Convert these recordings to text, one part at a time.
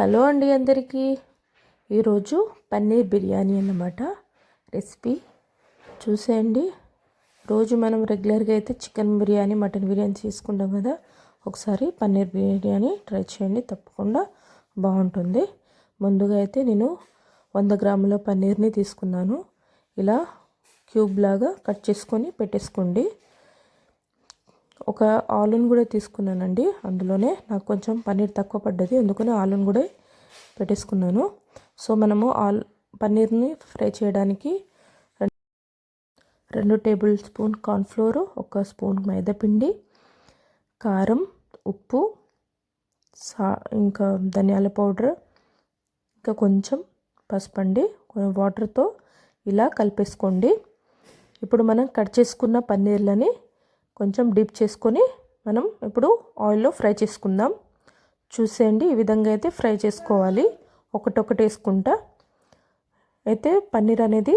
Hello అండి అందరికీ. ఈరోజు పన్నీర్ బిర్యానీ అన్నమాట. రెసిపీ చూసేయండి. రోజు మనం రెగ్యులర్గా అయితే చికెన్ బిర్యానీ మటన్ బిర్యానీ తీసుకుంటాం కదా. ఒకసారి పన్నీర్ బిర్యానీ ట్రై చేయండి. తప్పకుండా బాగుంటుంది. ముందుగా అయితే నేను వంద గ్రాముల పన్నీర్ని తీసుకున్నాను. ఇలా క్యూబ్ లాగా కట్ చేసుకొని పెట్టేసుకోండి. ఒక ఆలుని కూడా తీసుకున్నానండి. అందులోనే నాకు కొంచెం పన్నీర్ తక్కువ పడ్డది. అందుకని ఆలుని కూడా పెట్టేసుకున్నాను. సో మనము ఆల్ పన్నీర్ని ఫ్రై చేయడానికి రెండు టేబుల్ స్పూన్ కార్న్ఫ్లోర్ ఒక స్పూన్ మైదాపిండి కారం ఉప్పు సా ఇంకా ధనియాల పౌడర్ ఇంకా కొంచెం పసుపండి వాటర్తో ఇలా కలిపేసుకోండి. ఇప్పుడు మనం కట్ చేసుకున్న పన్నీర్లని కొంచెం డిప్ చేసుకొని మనం ఇప్పుడు ఆయిల్లో ఫ్రై చేసుకుందాం. చూసేయండి ఈ విధంగా అయితే ఫ్రై చేసుకోవాలి. ఒకటొకటి వేసుకుంటా. అయితే పన్నీర్ అనేది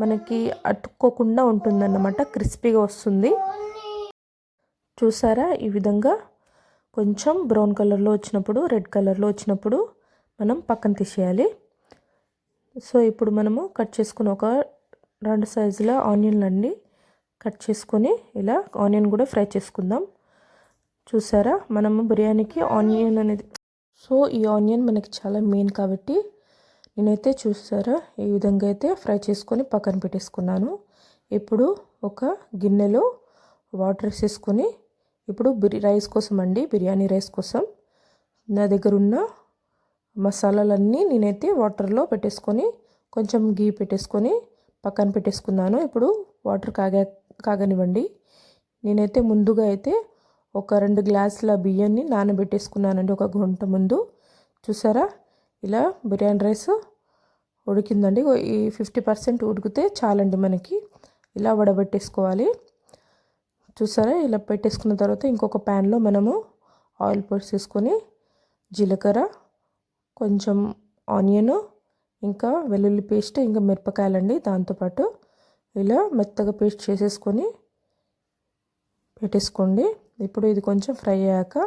మనకి అతుక్కోకుండా ఉంటుందన్నమాట క్రిస్పీగా వస్తుంది. చూసారా? ఈ విధంగా కొంచెం బ్రౌన్ కలర్లో వచ్చినప్పుడు రెడ్ కలర్లో వచ్చినప్పుడు మనం పక్కన తీసేయాలి. సో ఇప్పుడు మనము కట్ చేసుకుని ఒక రెండు సైజుల ఆనియన్లు అండి కట్ చేసుకొని ఇలా ఆనియన్ కూడా ఫ్రై చేసుకుందాం. చూసారా? మనము బిర్యానీకి ఆనియన్ అనేది సో ఈ ఆనియన్ మనకి చాలా మెయిన్ కాబట్టి నేనైతే చూసారా? ఈ విధంగా అయితే ఫ్రై చేసుకొని పక్కన పెట్టేసుకున్నాను. ఇప్పుడు ఒక గిన్నెలో వాటర్ వేసేసుకొని ఇప్పుడు బిర్ రైస్ కోసం అండి బిర్యానీ రైస్ కోసం. నా దగ్గర ఉన్న మసాలాలన్నీ నేనైతే వాటర్లో పెట్టేసుకొని కొంచెం గీ పెట్టేసుకొని పక్కన పెట్టేసుకున్నాను. ఇప్పుడు వాటర్ కాగా కాగనివ్వండి. నేనైతే ముందుగా అయితే ఒక రెండు గ్లాసుల బియ్యాన్ని నానబెట్టేసుకున్నానండి ఒక గంట ముందు. చూసారా? ఇలా బిర్యానీ రైస్ ఉడికిందండి. ఈ ఫిఫ్టీ పర్సెంట్ ఉడికితే చాలండి మనకి. ఇలా వడబెట్టేసుకోవాలి. చూసారా? ఇలా పెట్టేసుకున్న తర్వాత ఇంకొక ప్యాన్లో మనము ఆయిల్ పోసేసుకొని జీలకర్ర కొంచెం ఆనియను ఇంకా వెల్లుల్లి పేస్ట్ ఇంకా మిరపకాయలండి. దాంతోపాటు ఇలా మెత్తగా పేస్ట్ చేసేసుకొని పెట్టేసుకోండి. ఇప్పుడు ఇది కొంచెం ఫ్రై అయ్యాక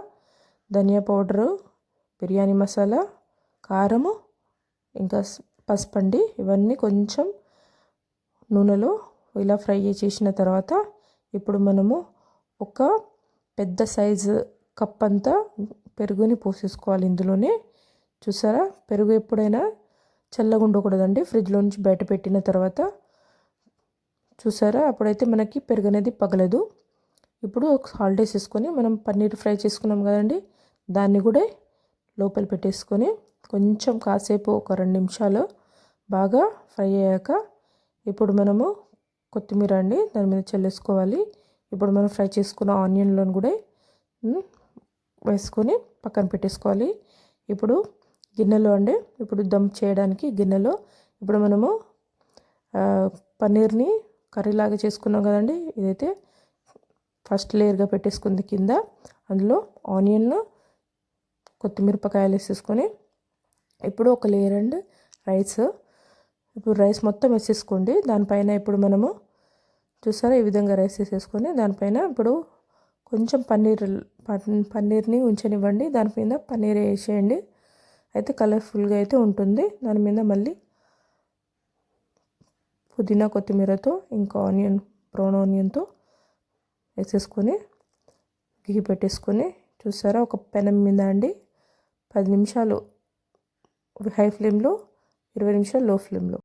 ధనియా పౌడరు బిర్యానీ మసాలా కారము ఇంకా పసుపండి ఇవన్నీ కొంచెం నూనెలో ఇలా ఫ్రై చేసిన తర్వాత ఇప్పుడు మనము ఒక పెద్ద సైజు కప్ అంతా పెరుగుని పోసేసుకోవాలి ఇందులోనే. చూసారా? పెరుగు ఎప్పుడైనా చల్లగా ఉండకూడదండి ఫ్రిడ్జ్లో నుంచి బయట పెట్టిన తర్వాత చూసారా? అప్పుడైతే మనకి పెరుగు అనేది పగలదు. ఇప్పుడు ఒక సాల్ట్ వేసేసుకొని మనం పన్నీర్ ఫ్రై చేసుకున్నాం కదండి. దాన్ని కూడా లోపల పెట్టేసుకొని కొంచెం కాసేపు ఒక రెండు నిమిషాలు బాగా ఫ్రై అయ్యాక ఇప్పుడు మనము కొత్తిమీర అండి దాని మీద చల్లేసుకోవాలి. ఇప్పుడు మనం ఫ్రై చేసుకున్న ఆనియన్లను కూడా వేసుకొని పక్కన పెట్టేసుకోవాలి. ఇప్పుడు గిన్నెలో అండి ఇప్పుడు దమ్ చేయడానికి గిన్నెలో ఇప్పుడు మనము పన్నీర్ని కర్రీలాగా చేసుకున్నాం కదండి. ఇదైతే ఫస్ట్ లేయర్గా పెట్టేసుకుంది కింద. అందులో ఆనియన్ కొత్తిమిరపకాయలు వేసేసుకొని ఇప్పుడు ఒక లేయర్ అండ్ రైస్. ఇప్పుడు రైస్ మొత్తం వేసేసుకోండి. దానిపైన ఇప్పుడు మనము చూసారా ఈ విధంగా రైస్ వేసేసుకొని దానిపైన ఇప్పుడు కొంచెం పన్నీర్ పన్నీర్ని ఉంచనివ్వండి. దానిపైన పన్నీర్ వేసేయండి. అయితే కలర్ఫుల్గా అయితే ఉంటుంది. దాని మీద మళ్ళీ పుదీనా కొత్తిమీరతో ఇంకా ఆనియన్ బ్రౌన్ ఆనియన్తో వేసేసుకొని గీ పెట్టేసుకొని చూసారా ఒక పెనం మీద అండి పది నిమిషాలు హై ఫ్లేమ్లో ఇరవై నిమిషాలు లో ఫ్లేమ్లో.